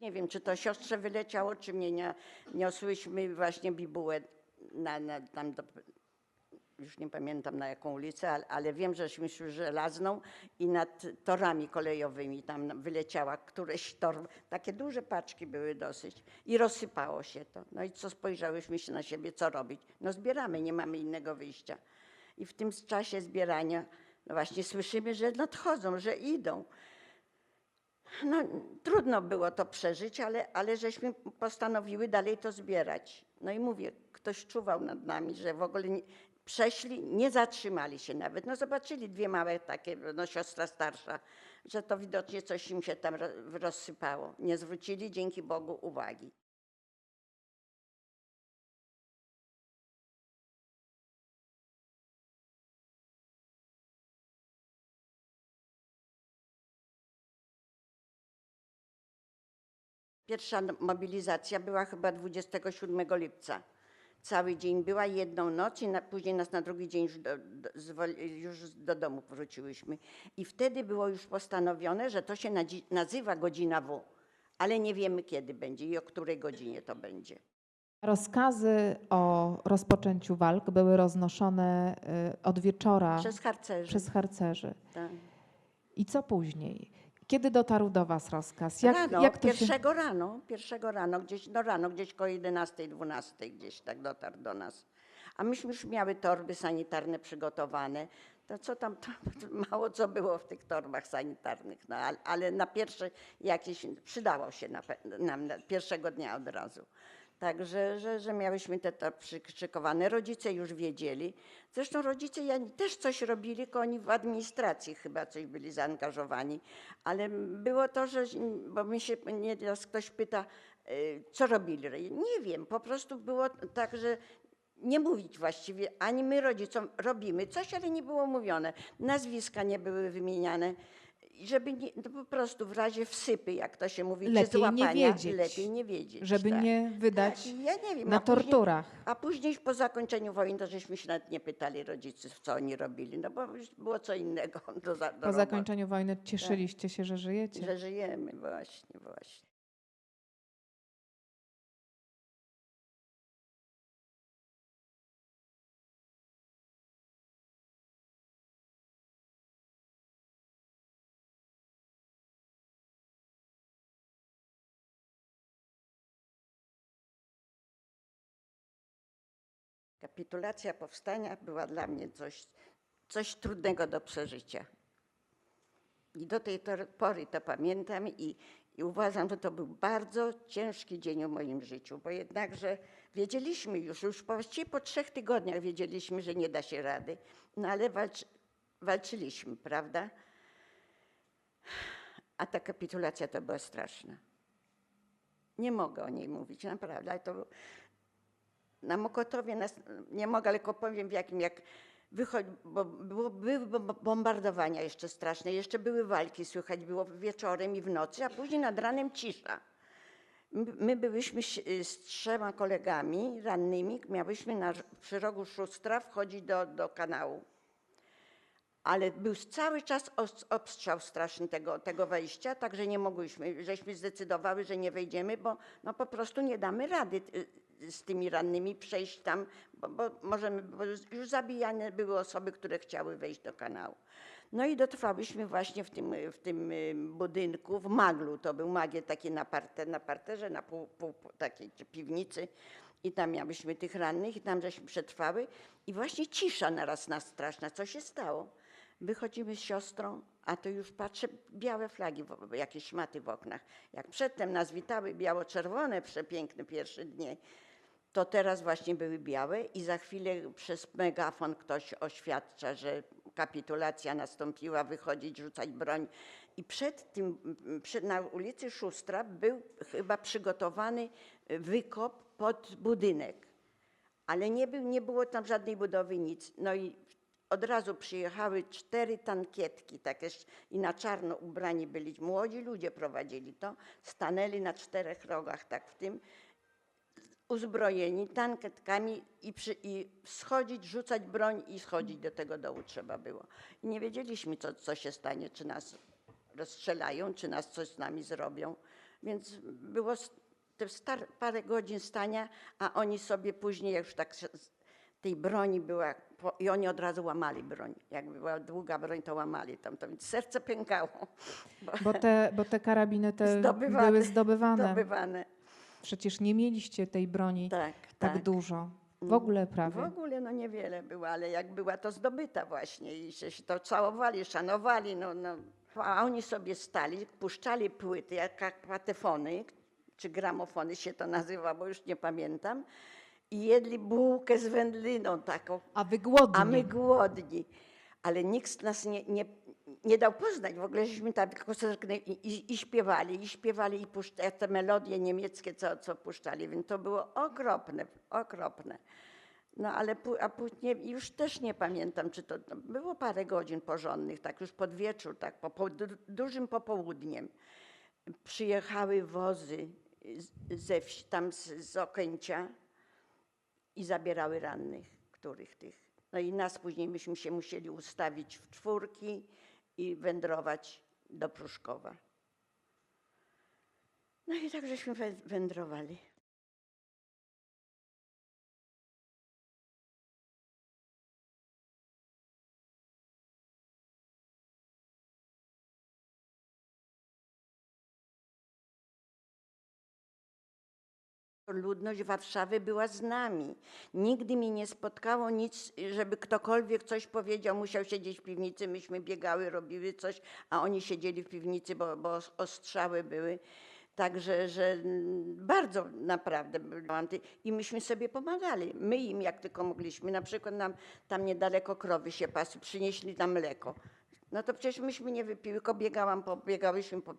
Nie wiem, czy to siostrze wyleciało, czy mnie nie. Niosłyśmy właśnie bibułę na, na, tam do, już nie pamiętam na jaką ulicę, ale, ale wiem, żeśmy szły żelazną i nad torami kolejowymi tam wyleciała któreś tor. Takie duże paczki były dosyć i rozsypało się to. No i co spojrzałyśmy się na siebie, co robić? No zbieramy, nie mamy innego wyjścia. I w tym czasie zbierania no właśnie słyszymy, że nadchodzą, że idą. No, trudno było to przeżyć, ale, ale żeśmy postanowiły dalej to zbierać. No i mówię, ktoś czuwał nad nami, że w ogóle nie, przeszli, nie zatrzymali się nawet. No zobaczyli dwie małe takie, no siostra starsza, że to widocznie coś im się tam ro- rozsypało. Nie zwrócili dzięki Bogu uwagi. Pierwsza mobilizacja była chyba 27 lipca. Cały dzień była, jedną noc i na, później nas na drugi dzień już do, do, już do domu wróciłyśmy. I wtedy było już postanowione, że to się nazywa godzina W, ale nie wiemy kiedy będzie i o której godzinie to będzie. Rozkazy o rozpoczęciu walk były roznoszone y, od wieczora Przez harcerzy. przez harcerzy. tak. I co później? Kiedy dotarł do Was rozkaz? Jak, rano, jak to się... pierwszego rano, pierwszego rano, gdzieś, no rano, gdzieś koło 11, 12 gdzieś tak dotarł do nas. A myśmy już miały torby sanitarne przygotowane. To co tam, to, mało co było w tych torbach sanitarnych, no, ale, ale na pierwsze jakieś, przydało się na, nam na pierwszego dnia od razu. Także, że, że miałyśmy te to przyszykowane. Rodzice już wiedzieli. Zresztą rodzice ja, też coś robili, tylko oni w administracji chyba coś byli zaangażowani. Ale było to, że, bo mi się nieraz ktoś pyta, y, co robili. Nie wiem, po prostu było tak, że nie mówić właściwie, ani my rodzicom robimy coś, ale nie było mówione. Nazwiska nie były wymieniane. I Żeby nie, no po prostu w razie wsypy, jak to się mówi, czy Lepiej nie złapania, wiedzieć. lepiej nie wiedzieć. Żeby tak. nie wydać Tak, ja nie wiem, na a później- torturach. A później po zakończeniu wojny to żeśmy się nawet nie pytali rodziców, co oni robili, no bo było co innego do, do Po roboty. zakończeniu wojny cieszyliście się, że żyjecie? Że żyjemy, właśnie, właśnie. Kapitulacja powstania była dla mnie coś, coś trudnego do przeżycia. I do tej pory to pamiętam i, i uważam, że to był bardzo ciężki dzień w moim życiu, bo jednakże wiedzieliśmy już, już po trzech tygodniach wiedzieliśmy, że nie da się rady, no ale walcz, walczyliśmy, prawda? A ta kapitulacja to była straszna. Nie mogę o niej mówić, naprawdę, to na Mokotowie, nas, nie mogę, ale tylko powiem w jakim, jak wychodzi, bo było, były bom- bombardowania jeszcze straszne, jeszcze były walki, słychać było wieczorem i w nocy, a później nad ranem cisza. My, my byłyśmy z, trzema kolegami rannymi, miałyśmy na, przy rogu Szustra wchodzić do, do kanału. Ale był cały czas obstrzał straszny tego, tego wejścia, także nie mogłyśmy, żeśmy zdecydowały, że nie wejdziemy, bo no po prostu nie damy rady y, z tymi rannymi przejść tam, bo, bo możemy, bo już zabijane były osoby, które chciały wejść do kanału. No i dotrwałyśmy właśnie w tym, w tym budynku, w maglu, to był magiel taki na, parte, na parterze, na pół, pół takiej piwnicy i tam miałyśmy tych rannych i tam żeśmy przetrwały i właśnie cisza naraz nas straszna, co się stało? Wychodzimy z siostrą, a to już patrzę, białe flagi, jakieś szmaty w oknach. Jak przedtem nas witały biało-czerwone, przepiękne pierwsze dni, to teraz właśnie były białe i za chwilę przez megafon ktoś oświadcza, że kapitulacja nastąpiła, wychodzić, rzucać broń. I przed tym, przed, na ulicy Szustra był chyba przygotowany wykop pod budynek ale nie, był, nie było tam żadnej budowy, nic. No i od razu przyjechały cztery tankietki, takie i na czarno ubrani byli. Młodzi ludzie prowadzili to, stanęli na czterech rogach, tak w tym, uzbrojeni tankietkami i, przy, i schodzić, rzucać broń i schodzić do tego dołu trzeba było. I nie wiedzieliśmy, co, co się stanie, czy nas rozstrzelają, czy nas coś z nami zrobią. Więc było te star- parę godzin stania, a oni sobie później, jak już tak tej broni była, i oni od razu łamali broń. Jak była długa broń, to łamali tam, to więc serce pękało. Bo Bo te, bo te karabiny te Zdobywane. były zdobywane. zdobywane. Przecież nie mieliście tej broni Tak, tak, tak. dużo. W Mm. ogóle W prawie. ogóle no niewiele było, ale jak była to zdobyta właśnie i się, się to całowali, szanowali, no, no. A oni sobie stali, puszczali płyty, jak jak patefony, czy gramofony się to nazywa, bo już nie pamiętam, i jedli bułkę z wędliną taką, A wy głodni. a my głodni. Ale nikt nas nie, nie, nie dał poznać. W ogóle żeśmy tam zerknęli i, i, i śpiewali, i śpiewali, i puszczali te melodie niemieckie, co, co puszczali. Więc to było okropne, okropne. No ale a później już też nie pamiętam, czy to no, było parę godzin porządnych, tak już pod wieczór, tak po, po du- dużym popołudniem. Przyjechały wozy ze wsi, tam z, z Okęcia i zabierały rannych, których tych. No i nas później myśmy się musieli ustawić w czwórki i wędrować do Pruszkowa. No i tak żeśmy wę- wędrowali. Ludność Warszawy była z nami. Nigdy mi nie spotkało nic, żeby ktokolwiek coś powiedział, musiał siedzieć w piwnicy. Myśmy biegały, robiły coś, a oni siedzieli w piwnicy, bo, bo os- ostrzały były. Także, że bardzo naprawdę anty- i myśmy sobie pomagali. My im jak tylko mogliśmy. Na przykład nam tam niedaleko krowy się pasły, przynieśli nam mleko. No to przecież myśmy nie wypiły, tylko biegałam, po, biegałyśmy po,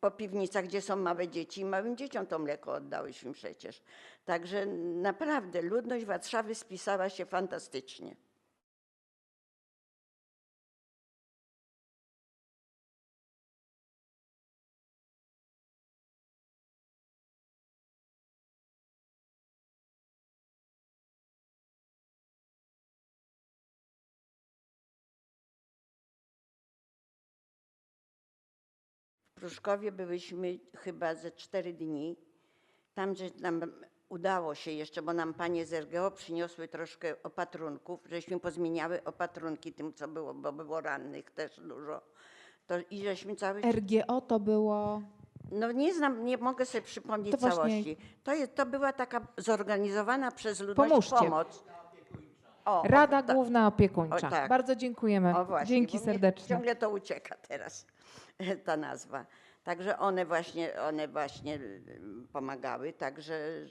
po piwnicach, gdzie są małe dzieci i małym dzieciom to mleko oddałyśmy przecież. Także naprawdę ludność Warszawy spisała się fantastycznie. Pruszkowie byłyśmy chyba ze cztery dni. Tam, że nam udało się jeszcze, bo nam panie z RGO przyniosły troszkę opatrunków, żeśmy pozmieniały opatrunki tym, co było, bo było rannych też dużo. To, I żeśmy cały RGO to było. No nie znam, nie mogę sobie przypomnieć To właśnie- całości. To, jest, to była taka zorganizowana przez ludność Pomóżcie. pomoc. O, Rada o, Główna Opiekuńcza. O, tak. Bardzo dziękujemy. właśnie, Dzięki serdeczne. Ciągle to ucieka teraz, ta nazwa. Także one właśnie, one właśnie y, pomagały, także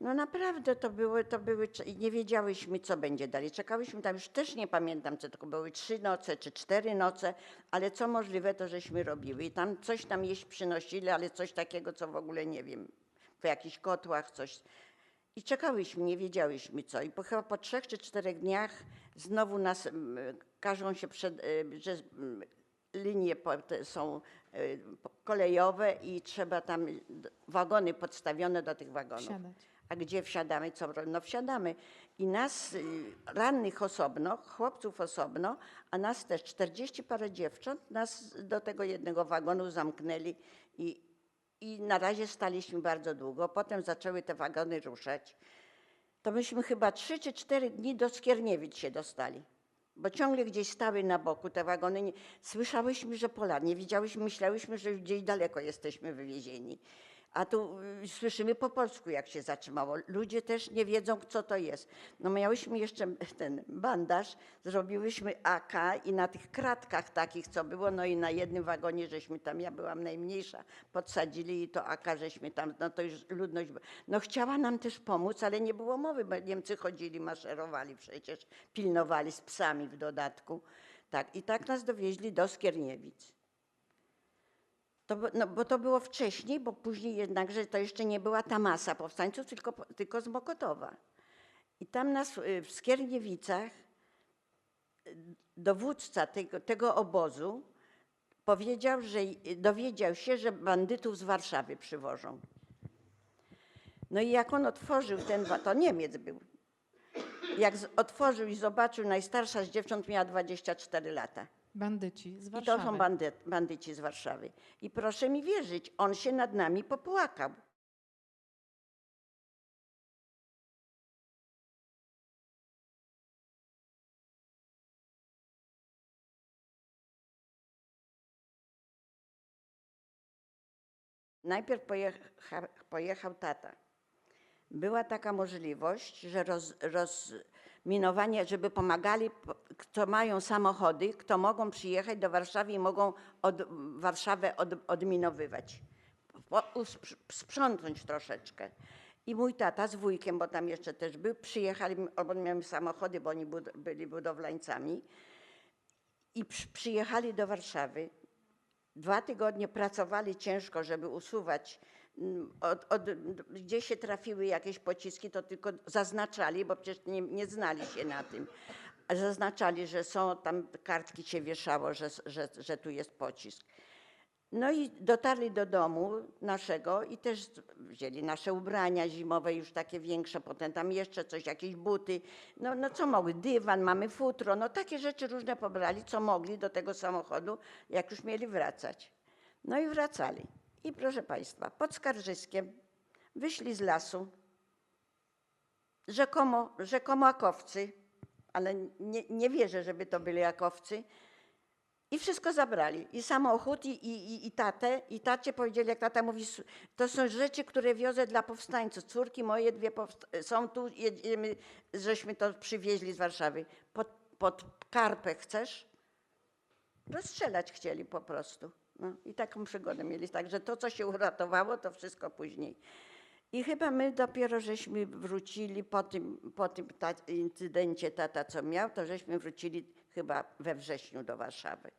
no naprawdę to były, to były, nie wiedziałyśmy, co będzie dalej. Czekałyśmy tam, już też nie pamiętam, czy to były trzy noce, czy cztery noce, ale co możliwe, to żeśmy robiły. I tam coś tam jeść przynosili, ale coś takiego, co w ogóle nie wiem, w jakichś kotłach, coś. I czekałyśmy, nie wiedziałyśmy co. I po, chyba po trzech czy czterech dniach znowu nas każą się przed, y, że linie są po- kolejowe i trzeba tam wagony podstawione do tych wagonów. Wsiadać. A gdzie wsiadamy? Co? No wsiadamy. I nas, y, rannych osobno, chłopców osobno, a nas też 40 parę dziewcząt, nas do tego jednego wagonu zamknęli i, i na razie staliśmy bardzo długo. Potem zaczęły te wagony ruszać. To myśmy chyba trzy czy cztery dni do Skierniewic się dostali. Bo ciągle gdzieś stały na boku te wagony. Nie, słyszałyśmy, że Pola, nie widziałyśmy, myślałyśmy, że gdzieś daleko jesteśmy wywiezieni. A tu y, słyszymy po polsku, jak się zatrzymało. Ludzie też nie wiedzą, co to jest. No miałyśmy jeszcze ten bandaż, zrobiłyśmy AK i na tych kratkach takich, co było, no i na jednym wagonie, żeśmy tam, ja byłam najmniejsza, podsadzili i to AK, żeśmy tam, no to już ludność, no chciała nam też pomóc, ale nie było mowy, bo Niemcy chodzili, maszerowali przecież, pilnowali z psami w dodatku. Tak, i tak nas dowieźli do Skierniewic. To, no, bo to było wcześniej, bo później jednakże to jeszcze nie była ta masa powstańców, tylko, tylko z Mokotowa. I tam nas w Skierniewicach y, dowódca tego, tego obozu powiedział, że dowiedział się, że bandytów z Warszawy przywożą. No i jak on otworzył ten, to Niemiec był. Jak otworzył i zobaczył, najstarsza z dziewcząt miała 24 lata. Bandyci z I Warszawy. to są bandy, bandyci z Warszawy. I proszę mi wierzyć, on się nad nami popłakał. Najpierw pojecha, pojechał tata. Była taka możliwość, że roz, rozminowanie, żeby pomagali, po- kto mają samochody, kto mogą przyjechać do Warszawy i mogą od, Warszawę od, odminowywać. Po, sprzątnąć troszeczkę. I mój tata z wujkiem, bo tam jeszcze też był, przyjechali, albo miałem samochody, bo oni bud, byli budowlańcami. I przy, przyjechali do Warszawy. Dwa tygodnie pracowali ciężko, żeby usuwać. Mm, Od, od, gdzie się trafiły jakieś pociski, to tylko zaznaczali, bo przecież nie, nie znali się na tym. Zaznaczali, że są tam kartki się wieszało, że, że, że tu jest pocisk. No i dotarli do domu naszego i też wzięli nasze ubrania zimowe, już takie większe, potem tam jeszcze coś, jakieś buty. No, no co mogli, dywan, mamy futro, no takie rzeczy różne pobrali, co mogli do tego samochodu, jak już mieli wracać. No i wracali. I proszę Państwa, pod Skarżyskiem wyszli z lasu, rzekomo, rzekomo akowcy, ale nie, nie wierzę, żeby to byli akowcy, i wszystko zabrali. I samochód, i, i, i, tatę. I tacie powiedzieli, jak tata mówi, "S- to są rzeczy, które wiozę dla powstańców. Córki moje dwie są tu, jedziemy, żeśmy to przywieźli z Warszawy. Pod, pod karpę chcesz? Rozstrzelać chcieli po prostu. No, I taką przygodę mieli. Także to, co się uratowało, to wszystko później. I chyba my dopiero żeśmy wrócili po tym, po tym ta, incydencie tata, co miał, to żeśmy wrócili chyba we wrześniu do Warszawy.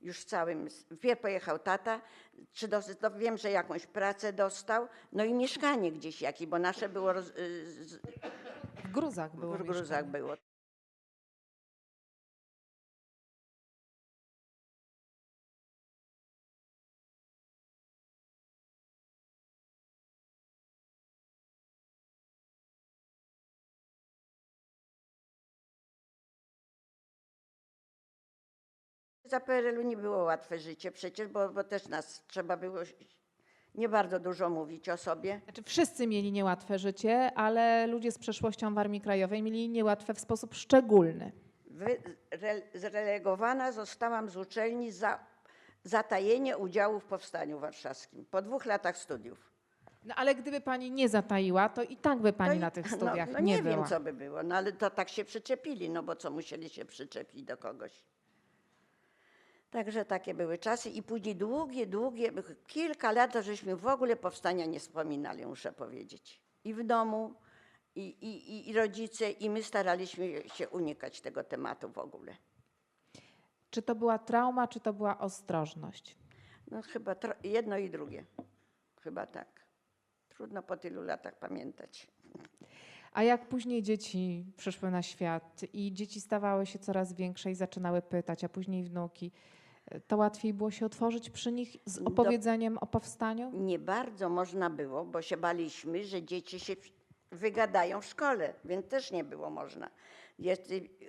Już w całym, wpierw pojechał tata, czy dos, to wiem, że jakąś pracę dostał, no i mieszkanie gdzieś jakieś, bo nasze było roz, y, z, W Gruzach było w gruzach mieszkanie. było. Za PRL-u nie było łatwe życie przecież, bo, bo też nas trzeba było nie bardzo dużo mówić o sobie. Znaczy, wszyscy mieli niełatwe życie, ale ludzie z przeszłością w Armii Krajowej mieli niełatwe w sposób szczególny. Wy, re, zrelegowana zostałam z uczelni za zatajenie udziału w Powstaniu Warszawskim po dwóch latach studiów. No ale gdyby pani nie zataiła, to i tak by pani To i- na tych no, studiach no, nie, nie była. wiem, co by było, no ale to tak się przyczepili, no bo co musieli się przyczepić do kogoś. Także takie były czasy i później długie, długie, kilka lat, żeśmy w ogóle powstania nie wspominali, muszę powiedzieć. I w domu, i, i, i- rodzice, i my staraliśmy się unikać tego tematu w ogóle. Czy to była trauma, czy to była ostrożność? No chyba jedno i drugie. Chyba tak. Trudno po tylu latach pamiętać. A jak później dzieci przyszły na świat i dzieci stawały się coraz większe i zaczynały pytać, a później wnuki, to łatwiej było się otworzyć przy nich z Do- opowiedzeniem o powstaniu? Nie bardzo można było, bo się baliśmy, że dzieci się wygadają w szkole, więc też nie było można.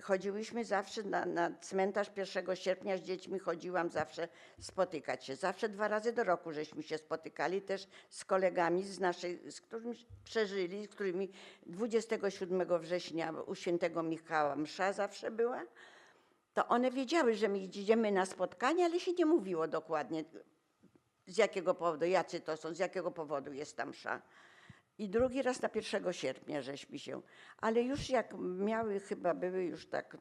Chodziłyśmy zawsze na, na cmentarz 1 sierpnia, z dziećmi chodziłam zawsze spotykać się. Zawsze dwa razy do roku żeśmy się spotykali też z kolegami, z naszej, z którymi przeżyli, z którymi 27 września u świętego Michała msza zawsze była. To one wiedziały, że my idziemy na spotkanie, ale się nie mówiło dokładnie, z jakiego powodu, jacy to są, z jakiego powodu jest tam msza. I drugi raz na 1 sierpnia żeśmy się, ale już jak miały, chyba były już tak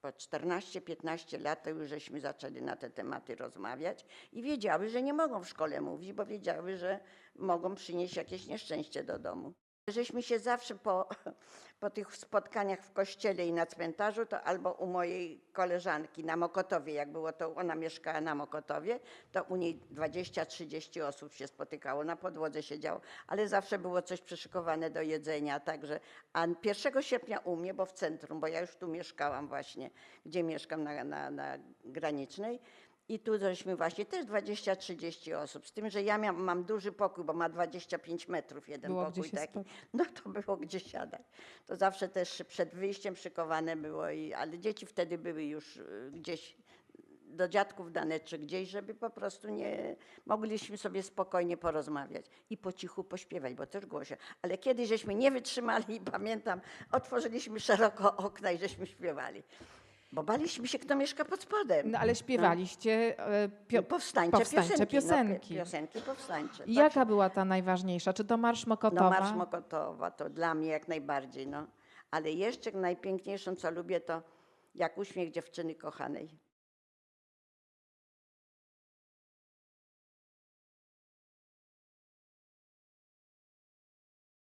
po 14-15 lat, to już żeśmy zaczęli na te tematy rozmawiać i wiedziały, że nie mogą w szkole mówić, bo wiedziały, że mogą przynieść jakieś nieszczęście do domu. Żeśmy się zawsze po, po tych spotkaniach w kościele i na cmentarzu, to albo u mojej koleżanki na Mokotowie, jak było to, ona mieszkała na Mokotowie, to u niej 20-30 osób się spotykało, na podłodze siedziało, ale zawsze było coś przyszykowane do jedzenia, także, a 1 sierpnia u mnie, bo w centrum, bo ja już tu mieszkałam właśnie, gdzie mieszkam na, na, na granicznej, i tu żeśmy właśnie też 20-30 osób, z tym, że ja miałam, mam duży pokój, bo ma 25 metrów jeden Było pokój taki. No to było gdzie siadać. To zawsze też przed wyjściem szykowane było, i, ale dzieci wtedy były już y, gdzieś do dziadków dane czy gdzieś, żeby po prostu nie mogliśmy sobie spokojnie porozmawiać i po cichu pośpiewać, bo też głosie. Ale kiedyś żeśmy nie wytrzymali pamiętam, otworzyliśmy szeroko okna i żeśmy śpiewali. Bo baliśmy się, kto mieszka pod spodem. No ale śpiewaliście e, pio- No, powstańcze, powstańcze piosenki. piosenki. No, pi- piosenki powstańcze. I tak Jaka była ta najważniejsza? Czy to Marsz Mokotowa? No Marsz Mokotowa to dla mnie jak najbardziej, no. Ale jeszcze najpiękniejszą, co lubię, to jak uśmiech dziewczyny kochanej.